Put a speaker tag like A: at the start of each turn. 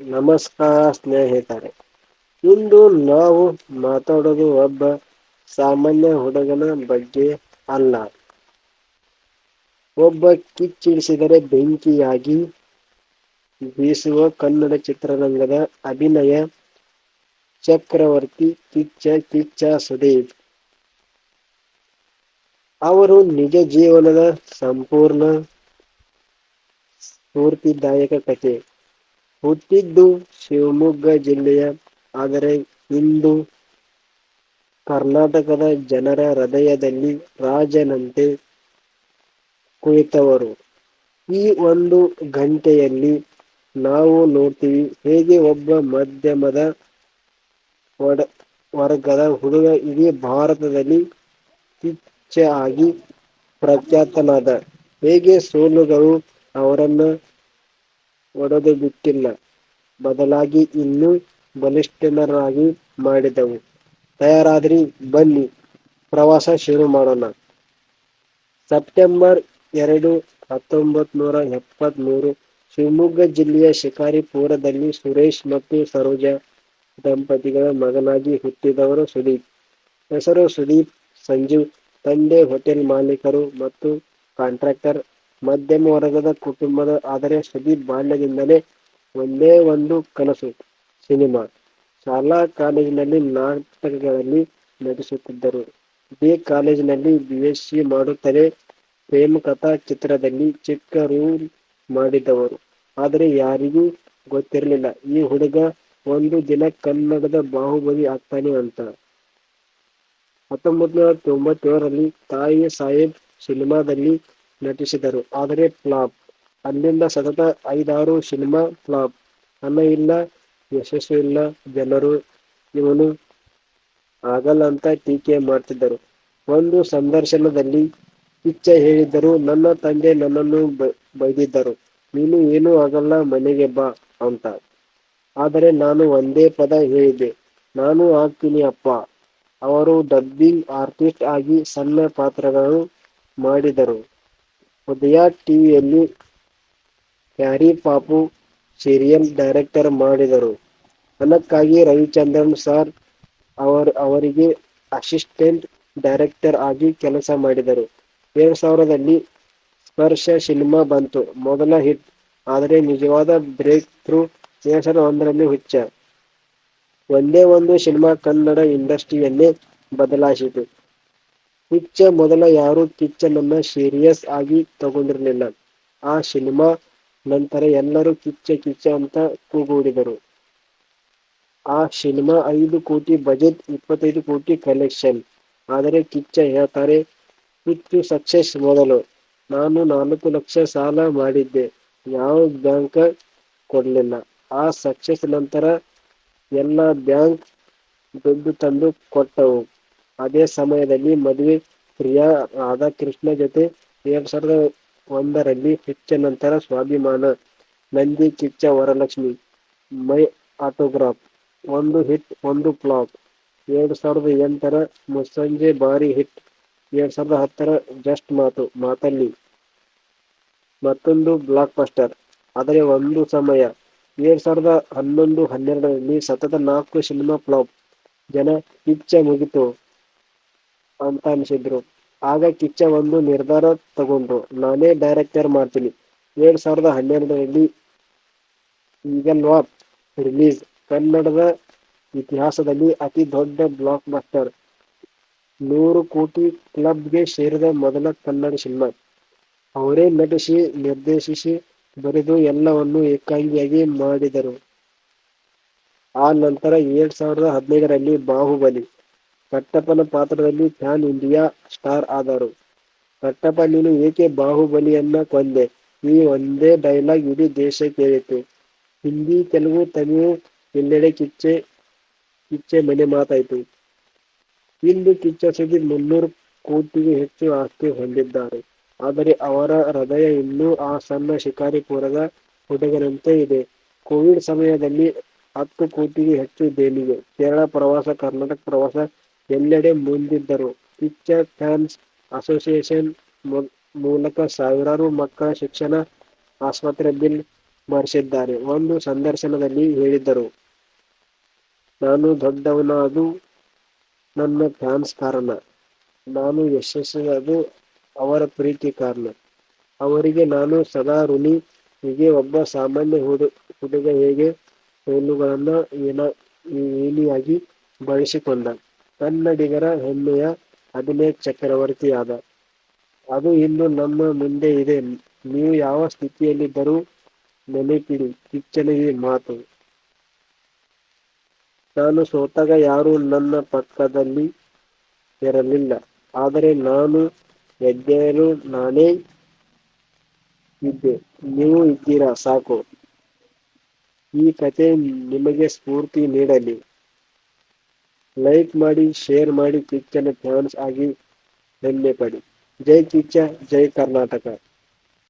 A: ನಮಸ್ಕಾರ ಸ್ನೇಹಿತರೆ. ಇಂದು ನಾವು ಮಾತಾಡೋದು ಒಬ್ಬ ಸಾಮಾನ್ಯ ಹುಡುಗನ ಬಗ್ಗೆ ಅಲ್ಲ. ಒಬ್ಬ ಕಿಚ್ಚಿಡಿಸಿದರೆ ಬೆಂಕಿಯಾಗಿ ಬೀಸುವ ಕನ್ನಡ ಚಿತ್ರರಂಗದ ಅಭಿನಯ ಚಕ್ರವರ್ತಿ ಕಿಚ್ಚ ಕಿಚ್ಚ ಸುದೀಪ್. ಅವರು ನಿಜ ಜೀವನದ ಸಂಪೂರ್ಣ ಸ್ಫೂರ್ತಿದಾಯಕ ಕಥೆ. ಹುಟ್ಟಿದ್ದು ಶಿವಮೊಗ್ಗ ಜಿಲ್ಲೆಯ, ಆದರೆ ಇಂದು ಕರ್ನಾಟಕದ ಜನರ ಹೃದಯದಲ್ಲಿ ರಾಜನಂತೆ ಕುಳಿತವರು. ಈ ಒಂದು ಗಂಟೆಯಲ್ಲಿ ನಾವು ನೋಡ್ತೀವಿ ಹೇಗೆ ಒಬ್ಬ ಮಧ್ಯಮದ ವಡ, ವರ್ಗದ ಹುಡುಗ ಇಡೀ ಭಾರತದಲ್ಲಿ ಆಗಿ ಪ್ರಖ್ಯಾತನಾದ. ಹೇಗೆ ಸೋಲುಗಳು ಅವರನ್ನು ಒಡೆದು ಬಿಟ್ಟಿಲ್ಲ. ಬದಲಾಗಿ ಇನ್ನೂ ಬಲಿಷ್ಠನರಾಗಿ ಮಾಡಿದವು. ತಯಾರಾದ್ರಿ, ಬನ್ನಿ, ಪ್ರವಾಸ ಶುರು ಮಾಡೋಣ. ಸೆಪ್ಟೆಂಬರ್ ಎರಡು ಹತ್ತೊಂಬತ್ ನೂರ ಎಪ್ಪತ್ತ್ ಮೂರು ಶಿವಮೊಗ್ಗ ಜಿಲ್ಲೆಯ ಶಿಕಾರಿಪುರದಲ್ಲಿ ಸುರೇಶ್ ಮತ್ತು ಸರೋಜಾ ದಂಪತಿಗಳ ಮಗನಾಗಿ ಹುಟ್ಟಿದವರು ಸುದೀಪ್. ಹೆಸರು ಸುದೀಪ್, ಸಂಜೀವ್. ತಂದೆ, ಹೋಟೆಲ್ ಮಾಲೀಕರು ಮತ್ತು ಕಾಂಟ್ರಾಕ್ಟರ್ ಮಧ್ಯಮ ವರ್ಗದ ಕುಟುಂಬದ ಆದರೆ ಸುದೀಪ್ ಬಾಲ್ಯದಿಂದಲೇ ಒಂದೇ ಒಂದು ಕನಸು, ಸಿನಿಮಾ. ಶಾಲಾ ಕಾಲೇಜಿನಲ್ಲಿ ನಾಟಕಗಳಲ್ಲಿ ನಟಿಸುತ್ತಿದ್ದರು. ಇದೇ ಕಾಲೇಜಿನಲ್ಲಿ ಬಿಎಸ್ಸಿ ಮಾಡುತ್ತಲೇ ಪ್ರೇಮಕಥಾ ಚಿತ್ರದಲ್ಲಿ ಚಿಕ್ಕ ರೂಲ್ ಮಾಡಿದವರು. ಆದರೆ ಯಾರಿಗೂ ಗೊತ್ತಿರಲಿಲ್ಲ, ಈ ಹುಡುಗ ಒಂದು ದಿನ ಕನ್ನಡದ ಬಾಹುಬಲಿ ಆಗ್ತಾನೆ ಅಂತ. ಹತ್ತೊಂಬತ್ತು ನೂರ ತೊಂಬತ್ತೇಳರಲ್ಲಿ ತಾಯಿ ಸಾಹೇಬ್ ಸಿನಿಮಾದಲ್ಲಿ ನಟಿಸಿದರು. ಆದರೆ ಫ್ಲಾಪ್. ಅಲ್ಲಿಂದ ಸತತ ಐದಾರು ಸಿನಿಮಾ ಫ್ಲಾಪ್. ಹಣ ಇಲ್ಲ, ಯಶಸ್ಸು ಇಲ್ಲ, ಜನರು ಇವನು ಆಗಲ್ಲ ಅಂತ ಟೀಕೆ ಮಾಡ್ತಿದ್ದರು. ಒಂದು ಸಂದರ್ಶನದಲ್ಲಿ ಕಿಚ್ಚ ಹೇಳಿದ್ದರು, ನನ್ನ ತಂದೆ ನನ್ನನ್ನು ಬೈದಿದ್ದರು. ನೀನು ಏನೂ ಆಗಲ್ಲ, ಮನೆಗೆ ಬಾ ಅಂತ. ಆದರೆ ನಾನು ಒಂದೇ ಪದ ಹೇಳಿದೆ ನಾನು ಆಗ್ತೀನಿ ಅಪ್ಪ ಅವರು ಡಬ್ಬಿಂಗ್ ಆರ್ಟಿಸ್ಟ್ ಆಗಿ ಸಣ್ಣ ಪಾತ್ರಗಳು ಮಾಡಿದರು. ಉದಯ ಟಿವಿಯಲ್ಲಿ ಪ್ಯಾರಿ ಪಾಪು ಸೀರಿಯಲ್ ಡೈರೆಕ್ಟರ್ ಮಾಡಿದರು. ಅದಕ್ಕಾಗಿ ರವಿಚಂದ್ರನ್ ಸರ್ ಅವರ್, ಅವರಿಗೆ ಅಸಿಸ್ಟೆಂಟ್ ಡೈರೆಕ್ಟರ್ ಆಗಿ ಕೆಲಸ ಮಾಡಿದರು. ಎರಡು ಸಾವಿರದಲ್ಲಿ ಸ್ಪರ್ಶ ಸಿನಿಮಾ ಬಂತು. ಮೊದಲ ಹಿಟ್ ಆದರೆ ನಿಜವಾದ ಬ್ರೇಕ್ ಥ್ರೂ ಎರಡು ಸಾವಿರದ ಒಂದರಲ್ಲಿ ಹುಚ್ಚ. ಒಂದೇ ಒಂದು ಸಿನಿಮಾ ಕನ್ನಡ ಇಂಡಸ್ಟ್ರಿಯನ್ನೇ ಬದಲಾಯಿಸಿತು. ಹುಚ್ಚ ಮೊದಲ ಯಾರು ಕಿಚ್ಚನನ್ನ ಸೀರಿಯಸ್ ಆಗಿ ತಗೊಂಡಿರಲಿಲ್ಲ. ಆ ಸಿನಿಮಾ ನಂತರ ಎಲ್ಲರೂ ಕಿಚ್ಚ ಕಿಚ್ಚ ಅಂತ ಕೂಗೂಡಿದರು. ಆ ಸಿನಿಮಾ ಐದು ಕೋಟಿ ಬಜೆಟ್ ಇಪ್ಪತ್ತೈದು ಕೋಟಿ ಕಲೆಕ್ಷನ್ ಆದರೆ ಕಿಚ್ಚ ಹೇಳ್ತಾರೆ ಹುಚ್ಚು ಸಕ್ಸೆಸ್ ಮೊದಲು. ನಾನು ನಾಲ್ಕು ಲಕ್ಷ ಸಾಲ ಮಾಡಿದ್ದೆ. ಯಾವ ಬ್ಯಾಂಕ್ ಕೊಡಲಿಲ್ಲ. ಆ ಸಕ್ಸೆಸ್ ನಂತರ ಎಲ್ಲ ಬ್ಯಾಂಕ್ ದುಡ್ಡು ತಂದು ಕೊಟ್ಟವು. ಅದೇ ಸಮಯದಲ್ಲಿ ಮದುವೆ ಪ್ರಿಯಾ ರಾಧಾಕೃಷ್ಣ ಜೊತೆ ಎರಡ್ ಸಾವಿರದ ಒಂದರಲ್ಲಿ ಹೆಚ್ಚ ನಂತರ ಸ್ವಾಭಿಮಾನ. ನಂದಿ, ಕಿಚ್ಚ, ವರಲಕ್ಷ್ಮಿ. My autograph. ಒಂದು ಹಿಟ್, ಒಂದು ಫ್ಲಾಪ್. ಎರಡ್ ಸಾವಿರದ ಎಂಟರ ಮುಸ್ಸಂಜೆ ಭಾರಿ ಹಿಟ್. ಎರಡ್ ಸಾವಿರದ ಹತ್ತರ ಜಸ್ಟ್ ಮಾತು, ಮಾತಲ್ಲಿ. ಮತ್ತೊಂದು ಬ್ಲಾಕ್ ಬಸ್ಟರ್ ಆದರೆ ಒಂದು ಸಮಯ. ಎರಡು ಸಾವಿರದ ಹನ್ನೊಂದು, ಹನ್ನೆರಡರಲ್ಲಿ ಸತತ ನಾಲ್ಕು ಸಿನಿಮಾ ಫ್ಲಾಪ್. ಜನ ಕಿಚ್ಚ ಮುಗಿತು. ಅಂತ ಅನ್ಸಿದ್ರು. ಆಗ ಕಿಚ್ಚ ಒಂದು ನಿರ್ಧಾರ ತಗೊಂಡ್ರು. ನಾನೇ ಡೈರೆಕ್ಟರ್ ಮಾಡ್ತೀನಿ. ಎರಡ್ ಸಾವಿರದ ಹನ್ನೆರಡರಲ್ಲಿ ಈಗಲ್ವಾ ರಿಲೀಸ್ ಕನ್ನಡದ ಇತಿಹಾಸದಲ್ಲಿ ಅತಿ ದೊಡ್ಡ ಬ್ಲಾಕ್ ಬಸ್ಟರ್ ನೂರು ಕೋಟಿ ಕ್ಲಬ್ಗೆ ಸೇರಿದ ಮೊದಲ ಕನ್ನಡ ಸಿನಿಮಾ. ಅವರೇ ನಟಿಸಿ, ನಿರ್ದೇಶಿಸಿ ಬರೆದು ಎಲ್ಲವನ್ನು ಏಕಾಂಗಿಯಾಗಿ ಮಾಡಿದರು. ಆ ನಂತರ ಎರಡ್ ಸಾವಿರದ ಹದಿನೈದರಲ್ಲಿ ಬಾಹುಬಲಿ. ಕಟ್ಟಪ್ಪನ ಪಾತ್ರದಲ್ಲಿ ಫ್ಯಾನ್ ಇಂಡಿಯಾ ಸ್ಟಾರ್ ಆದರು. ಕಟ್ಟಪ್ಪ, ನೀನು ಏಕೆ ಬಾಹುಬಲಿಯನ್ನ ಕೊಂದೆ? ಈ ಒಂದೇ ಡೈಲಾಗ್ ಇಡೀ ದೇಶ ಕೇಳಿತು ಹಿಂದಿ ತೆಲುಗು, ತಮಿಳು ಎಲ್ಲೆಡೆ ಕಿಚ್ಚೆ ಕಿಚ್ಚೆ ಮನೆ ಮಾತಾಯಿತು. ಇಂದು ಕಿಚ್ಚ ಸುದೀಪ್ ಮುನ್ನೂರು ಕೋಟಿಗೂ ಹೆಚ್ಚು ಆಸ್ತಿ ಹೊಂದಿದ್ದಾರೆ. ಆದರೆ ಅವರ ಹೃದಯ ಇನ್ನೂ ಆ ಸಣ್ಣ ಶಿಕಾರಿಪುರದ ಹುಡುಗನಂತೆ ಇದೆ. ಕೋವಿಡ್ ಸಮಯದಲ್ಲಿ ಹತ್ತು ಕೋಟಿಗೂ ಹೆಚ್ಚು ದೇಣಿಗೆ ಕೇರಳ ಪ್ರವಾಸ, ಕರ್ನಾಟಕ ಪ್ರವಾಸ ಎಲ್ಲೆಡೆ ಮುಂದಿದ್ದರು. ಪಿಕ್ಚರ್ ಫ್ಯಾನ್ಸ್ ಅಸೋಸಿಯೇಷನ್ ಮೂಲಕ ಸಾವಿರಾರು ಮಕ್ಕಳ ಶಿಕ್ಷಣ ಆಸ್ಪತ್ರೆ ಬಿಲ್ ಮಾಡಿಸಿದ್ದಾರೆ ಒಂದು ಸಂದರ್ಶನದಲ್ಲಿ ಹೇಳಿದ್ದರು. ನಾನು ದೊಡ್ಡವನಾದು ನನ್ನ ಫ್ಯಾನ್ಸ್ ಕಾರಣ. ನಾನು ಯಶಸ್ವಿಯಾದು ಅವರ ಪ್ರೀತಿ ಕಾರಣ. ಅವರಿಗೆ ನಾನು ಸದಾ ಋಣಿ. ಹೀಗೆ ಒಬ್ಬ ಸಾಮಾನ್ಯ ಹುಡು, ಹುಡುಗ ಹೇಗೆ ಸೋಲುಗಳನ್ನ ಏನ ಏನಿಯಾಗಿ ಬಳಸಿಕೊಂಡ. ಕನ್ನಡಿಗರ ಹೆಮ್ಮೆಯ ಅಭಿನಯ ಚಕ್ರವರ್ತಿಯಾದ. ಅದು ಇನ್ನು ನಮ್ಮ ಮುಂದೆ ಇದೆ. ನೀವು ಯಾವ ಸ್ಥಿತಿಯಲ್ಲಿದ್ದರೂ ನೆನಪಿಡಿ, ಕಿಚ್ಚನ ಈ ಮಾತು. ನಾನು ಸೋತಾಗ ಯಾರೂ ನನ್ನ ಪಕ್ಕದಲ್ಲಿ ಇರಲಿಲ್ಲ. ಆದರೆ ನಾನು ಎದ್ದೇನು ನಾನೇ ಇದ್ದೆ. ನೀವು ಇದ್ದೀರಾ? ಸಾಕು. ಈ ಕತೆ ನಿಮಗೆ ಸ್ಫೂರ್ತಿ ನೀಡಲಿ. ಲೈಕ್ ಮಾಡಿ ಶೇರ್ ಮಾಡಿ ಕಿಚ್ಚನ ಫ್ಯಾನ್ಸ್ ಆಗಿ ಹೆಮ್ಮೆ ಪಡಿ. ಜೈ ಕಿಚ್ಚ ಜೈ ಕರ್ನಾಟಕ.